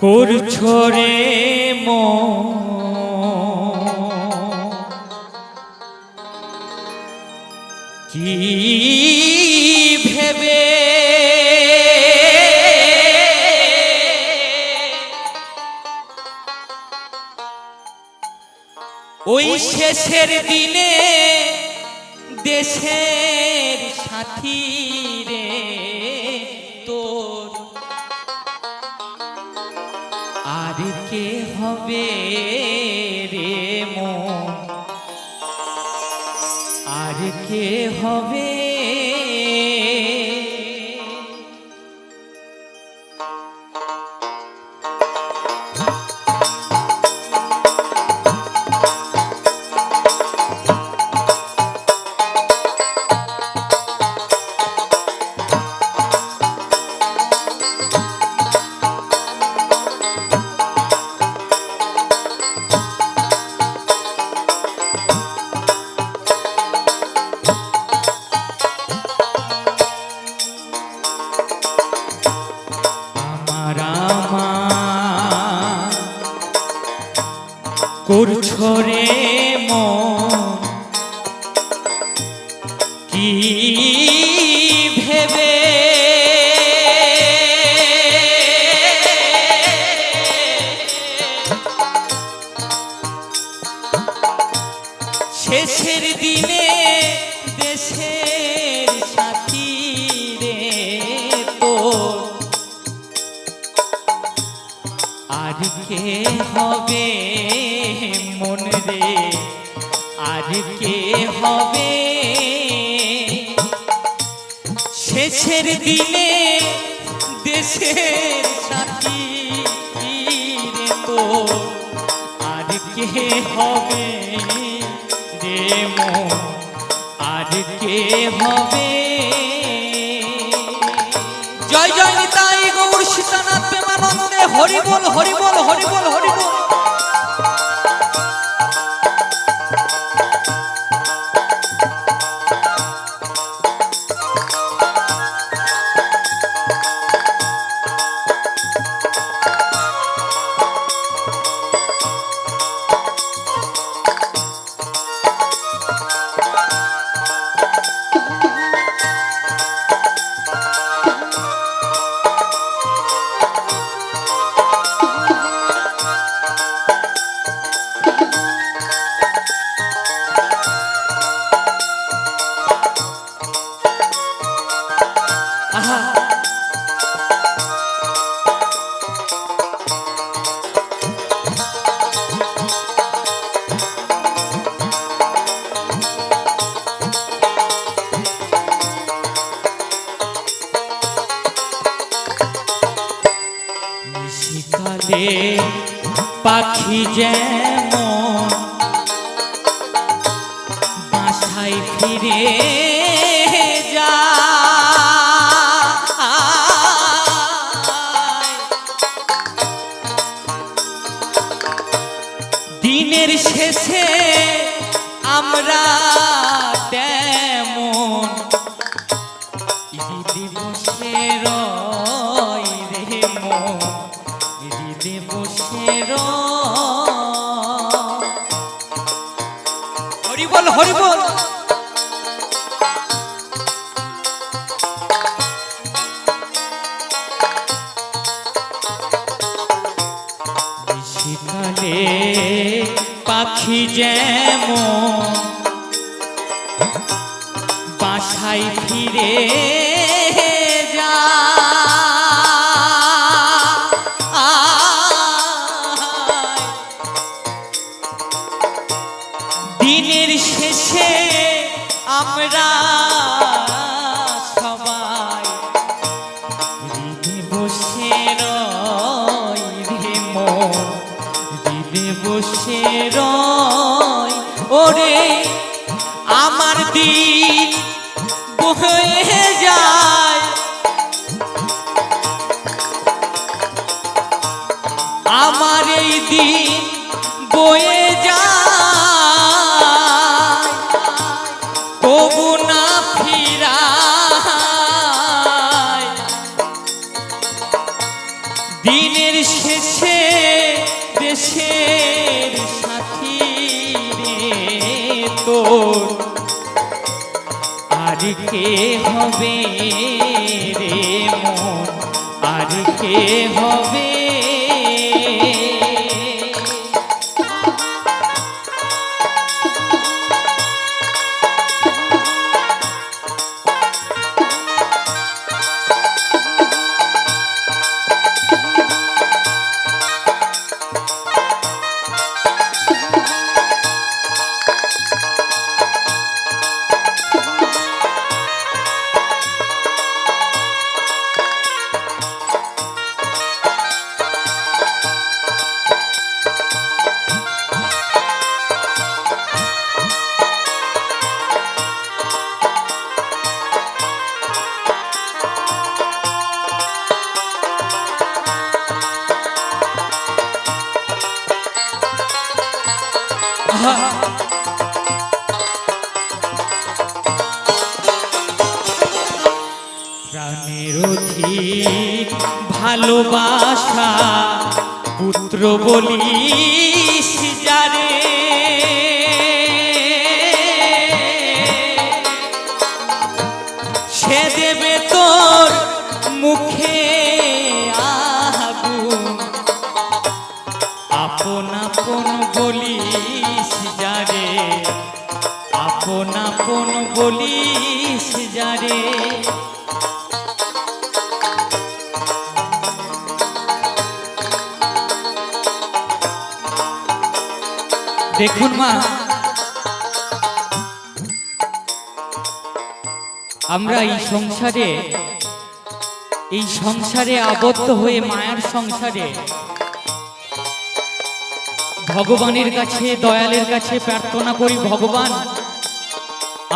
করছ রে মো। কি ভেবে ওই শেষের দিনে দেশের সাথী রে হবে রে মন। আর কে হবে হবে। শেষের দিনে দেশের সাথী তো আর কে হবে রে আর কে হবে? জয় জয় নিতাই গৌর সীতানাথ প্রেমানন্দে হরি বল হরি বল পাখি যেমন বাসায় ফিরে যায় দিনের শেষে আমরা পাখি যেমন বাসায় ফিরে বসে রই ওরে, আমার দিন বয়ে যায়। আমার এই দিন বয়ে তবু না দিনের শেষে দেশের কে হবে রে মন? আর কে হবে প্রাণের অধিক ভালোবাসা পুত্র বলিস যারে? দেখুন মা। আমরা এই সংসারে এই সংসারে আবদ্ধ হয়ে মায়ার সংসারে, ভগবানের কাছে, দয়ালের কাছে প্রার্থনা করি, ভগবান,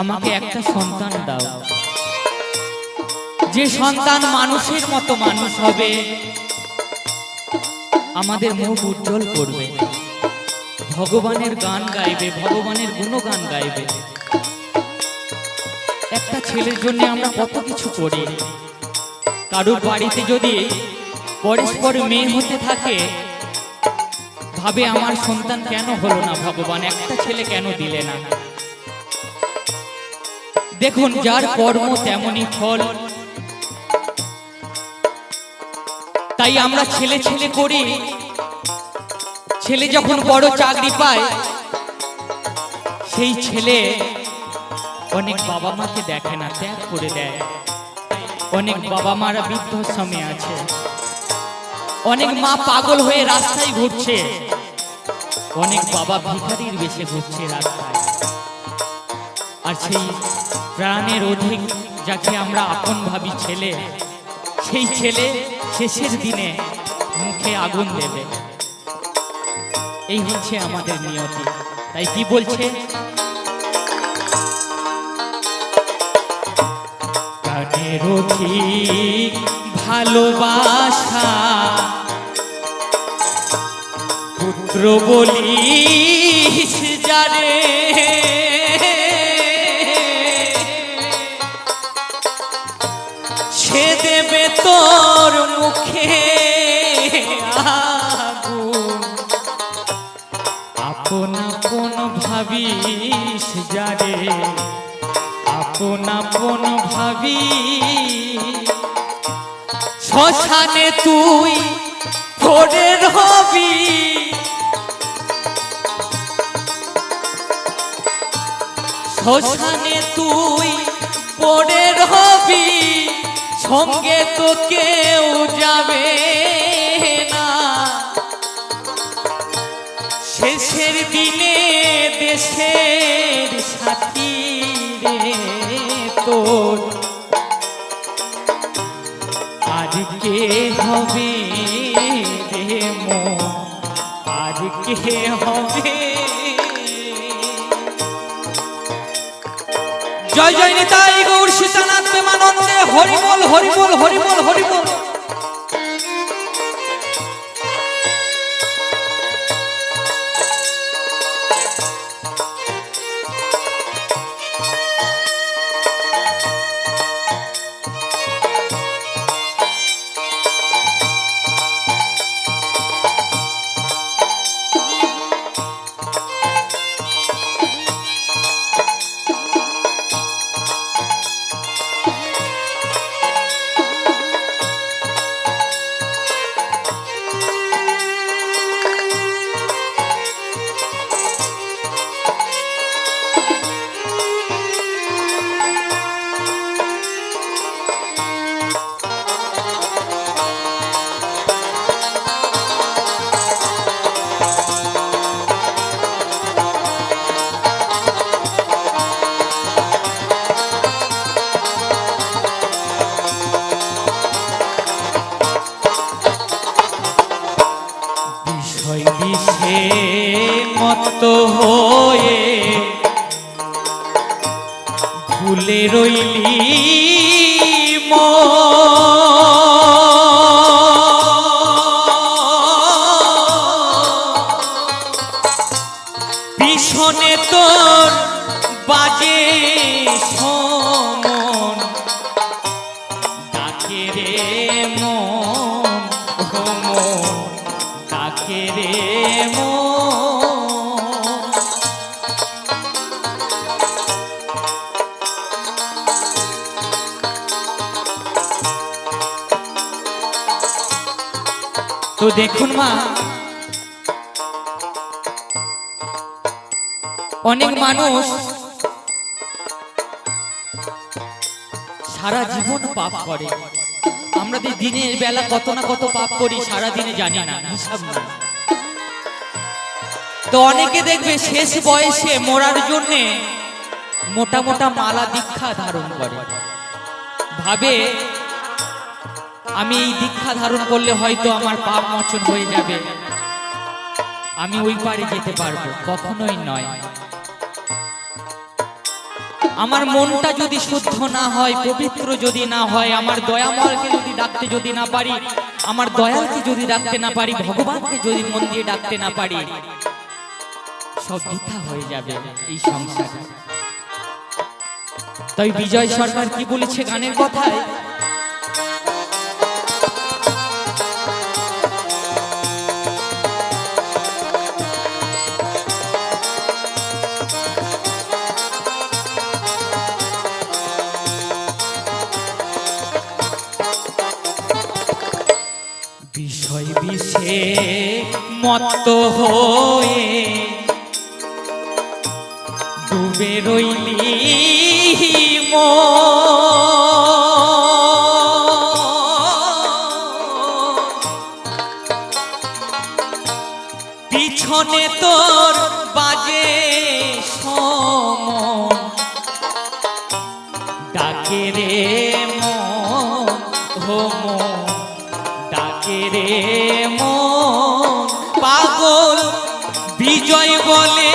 আমাকে একটা সন্তান দাও। যে সন্তান মানুষের মতো মানুষ হবে, আমাদের মুখ উজ্জ্বল করবে। ভগবানের গান গাইবে, ভগবানের গুণগান গাইবে। একটা ছেলের জন্য আমরা কত কিছু করি। কারোর বাড়িতে যদি পরস্পর মেয়ে হতে থাকে, ভাবে আমার সন্তান কেন হলো না ভগবান? একটা ছেলে কেন দিলে না? দেখুন, যার কর্ম তেমনই ফল। তাই আমরা ছেলে ছেলে করি। ছেলে যখন বড় চাকরি পায়, সেই ছেলে অনেক বাবা মাকে দেখে না, ত্যাগ করে দেয়। অনেক বাবা মারা বৃদ্ধাশ্রমে আছে। অনেক মা পাগল হয়ে রাস্তায় ঘুরছে। অনেক বাবা ভিখারির বেশে ঘুরছে রাস্তায়। আর সেই প্রাণের অধিক যাকে আমরা আপন ভাবি ছেলে, সেই ছেলে শেষের দিনে মুখে আগুন দেবে। এই হচ্ছে আমাদের নিয়তি। তাই কি বলছে? ভালোবাসা। পুত্র বলিস যারে আপন আপন ভাবি, শ্মশানে তুই ভোরের হবি। শ্মশানে তুই পরের হবি, সঙ্গে তো কেউ যাবে না। শেষের দিনে দেশের সাথী নিতাই গৌর সীতানাথ প্রেমানন্দে হরিবল হরিবল হরিবল হরিবল। হয়ে ভুলে রইলি তো দেখুন মা, অনেক মানুষ সারা জীবন পাপ করে। আমরা দিনের বেলা কত না কত পাপ করি সারা দিনে জানি না, হিসাব না তো অনেকে দেখবে শেষ বয়সে মরার জন্যে মোটা মোটা মালা দীক্ষা ধারণ করে। ভাবে আমি এই দীক্ষা ধারণ করলে হয়তো আমার পাপ মোচন হয়ে যাবে। আমি ওই পারে যেতে পারব, কখনোই নয়। আমার মনটা যদি শুদ্ধ না হয়, পবিত্র যদি না হয়, আমার দয়াময়কে যদি ডাকতে যদি না পারি, আমার দয়ালকে যদি ডাকতে না পারি, ভগবানকে যদি মন দিয়ে ডাকতে না পারি, সব বৃথা হয়ে যাবে এই সংসারে। তাই বিজয় সরকার কি বলেছে গানের কথায়? বিষে মত হয়ে ডুবে রইলি মন। ডাকে রে মন। পাগল, বিজয় বলে,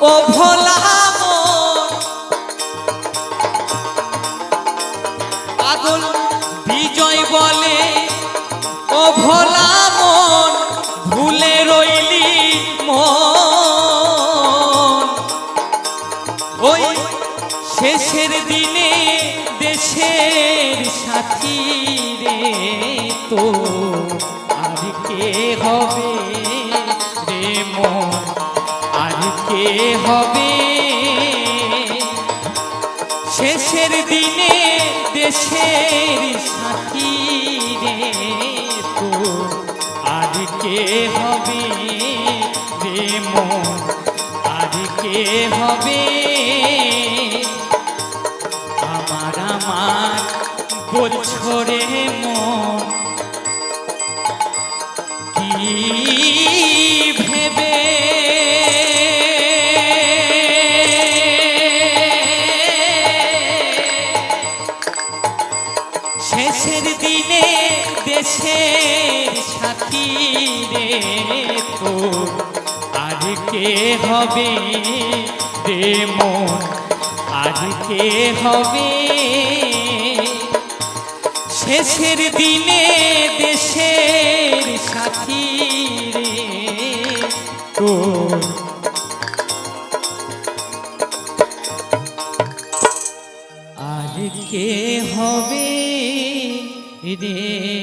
ও ভোলা পাগল, বিজয় বলে, ও ভোলা মন। ভুলে রইলি মন। ওই শেষের দিনে দেশের সাথী রে। তো আর কে হবে রে মন? আর কে হবে? শেষের দিনে দেশের সাথী রে তো আর কে হবে রে মন? আর কে হবে? বলছো রে কি ভেবে? শেষের দিনে দেশের সাথী রে তো, আর কে হবে রে মন? আর কে হবে শেষের দিনে দেশের সাথী তো আর কে হবে রে?